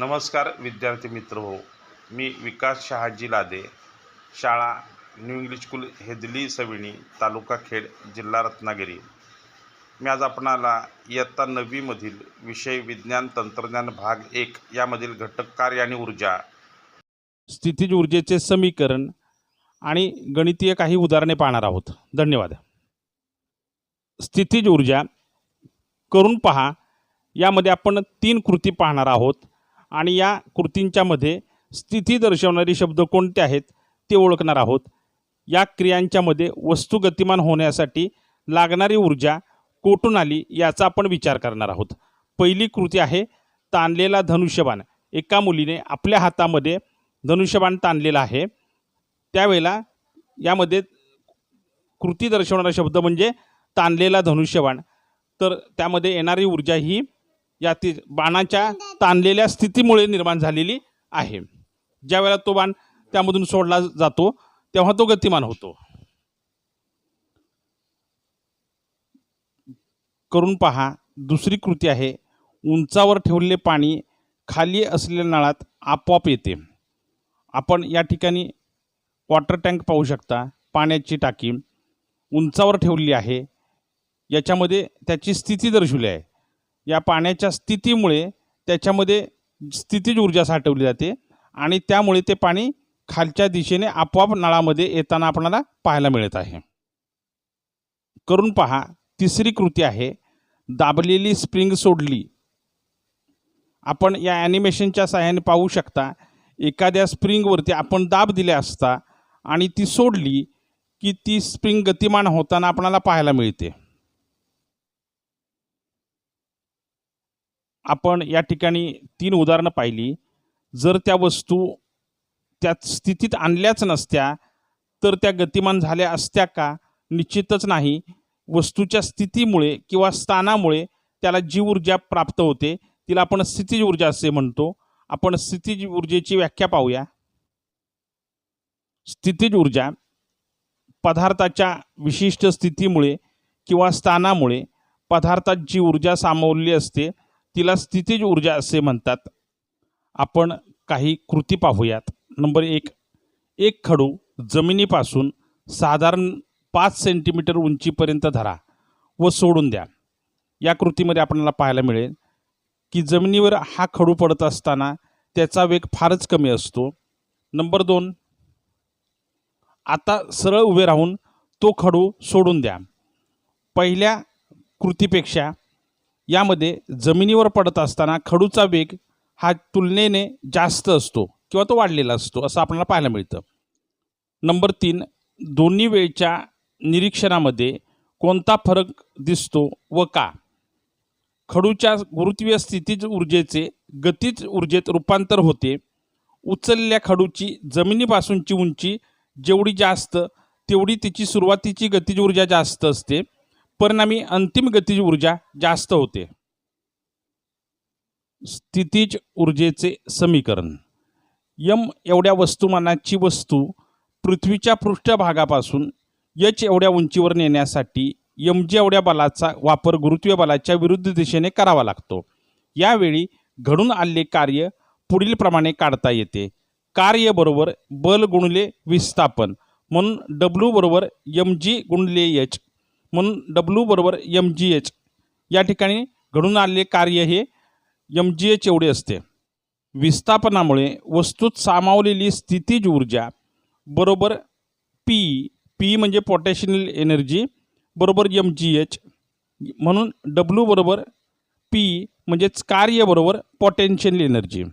नमस्कार विद्यार्थी मित्र हो. मी विकास शहाजी लादे शाळा new English school Hedli Savini taluka Khed जिल्हा रत्नागिरी. मी आज आपणाला इयत्ता नववीमधील विषय विज्ञान तंत्रज्ञान भाग एक यामधील घटक कार्य आणि ऊर्जा स्थितीज ऊर्जेचे समीकरण आणि गणितीय काही उदाहरणे पाहणार आहोत. धन्यवाद. स्थितीज ऊर्जा करून पहा. यामध्ये आपण तीन कृती पाहणार आहोत. आणि या कृतींच्यामध्ये स्थिती दर्शवणारे शब्द कोणते आहेत ते ओळखणार आहोत. या क्रियांच्यामध्ये वस्तू गतिमान होण्यासाठी लागणारी ऊर्जा कोठून आली याचा आपण विचार करणार आहोत. पहिली कृती आहे ताणलेला धनुष्यबाण. एका मुलीने आपल्या हातामध्ये धनुष्यबाण ताणलेला आहे. त्यावेळेला यामध्ये कृती दर्शवणारा शब्द म्हणजे ताणलेला धनुष्यबाण. तर त्यामध्ये येणारी ऊर्जा ही या ती बाणाच्या ताणलेल्या स्थितीमुळे निर्माण झालेली आहे. ज्यावेळेला तो बाण त्यामधून सोडला जातो तेव्हा तो गतिमान होतो. करून पहा दुसरी कृती आहे. उंचावर ठेवलेले पाणी खाली असलेल्या नळात आपोआप येते. आपण या ठिकाणी वॉटर टँक पाहू शकता. पाण्याची टाकी उंचावर ठेवलेली आहे. याच्यामध्ये त्याची स्थिती दर्शवली आहे. या पाण्याच्या स्थितीमुळे त्याच्यामध्ये स्थितीज ऊर्जा साठवली जाते आणि त्यामुळे ते पाणी खालच्या दिशेने आपोआप नळामध्ये येताना आपल्याला पाहायला मिळत आहे. करून पहा तिसरी कृती आहे दाबलेली स्प्रिंग सोडली. आपण या ॲनिमेशनच्या सहाय्याने पाहू शकता एखाद्या स्प्रिंगवरती आपण दाब दिले असता आणि ती सोडली की ती स्प्रिंग गतिमान होताना आपणाला पाहायला मिळते. आपण या ठिकाणी तीन उदाहरणं पाहिली. जर त्या वस्तू त्या स्थितीत आणल्याच नसत्या तर त्या गतिमान झाल्या असत्या का? निश्चितच नाही. वस्तूच्या स्थितीमुळे किंवा स्थानामुळे त्याला जी ऊर्जा प्राप्त होते तिला आपण स्थितीज ऊर्जा असे म्हणतो. आपण स्थितीज ऊर्जेची व्याख्या पाहूया. स्थितीज ऊर्जा पदार्थाच्या विशिष्ट स्थितीमुळे किंवा स्थानामुळे पदार्थात जी ऊर्जा सामावलेली असते तिला स्थितीज ऊर्जा असे म्हणतात. आपण काही कृती पाहूयात. नंबर एक एक खडू जमिनीपासून साधारण पाच सेंटीमीटर उंचीपर्यंत धरा व सोडून द्या. या कृतीमध्ये आपल्याला पाहायला मिळेल की जमिनीवर हा खडू पडत असताना त्याचा वेग फारच कमी असतो. नंबर दोन आता सरळ उभे राहून तो खडू सोडून द्या. पहिल्या कृतीपेक्षा यामध्ये जमिनीवर पडत असताना खडूचा वेग हा तुलनेने जास्त असतो किंवा तो वाढलेला असतो असं आपल्याला पाहायला मिळतं. नंबर तीन दोन्ही वेळच्या निरीक्षणामध्ये कोणता फरक दिसतो व का? खडूच्या गुरुत्वीय स्थितीज ऊर्जेचे गतीज ऊर्जेत रूपांतर होते. उचललेल्या खडूची जमिनीपासूनची उंची जेवढी जास्त तेवढी तिची सुरुवातीची गतीज ऊर्जा जास्त असते. परिणामी अंतिम गतिज ऊर्जा जास्त होते. स्थितीज ऊर्जेचे समीकरण. यम एवढ्या वस्तुमानाची वस्तू पृथ्वीच्या पृष्ठभागापासून यच एवढ्या उंचीवर नेण्यासाठी यम जी एवढ्या बलाचा वापर गुरुत्वीय बलाच्या विरुद्ध दिशेने करावा लागतो. यावेळी घडून आलेले कार्य पुढीलप्रमाणे काढता येते. कार्य बरोबर बल गुणले विस्थापन. म्हणून डब्ल्यू बरोबर यम जी गुणले यच म्हणून डब्ल्यू बरोबर एम जी एच या ठिकाणी घडून आलेले कार्य हे एम जी एच एवढे असते. विस्थापनामुळे वस्तूत सामावलेली स्थितीज ऊर्जा बरोबर पी पी म्हणजे पोटॅशियल एनर्जी बरोबर एम जी एच म्हणून डब्ल्यू बरोबर पी म्हणजेच कार्य बरोबर पोटेन्शियल एनर्जी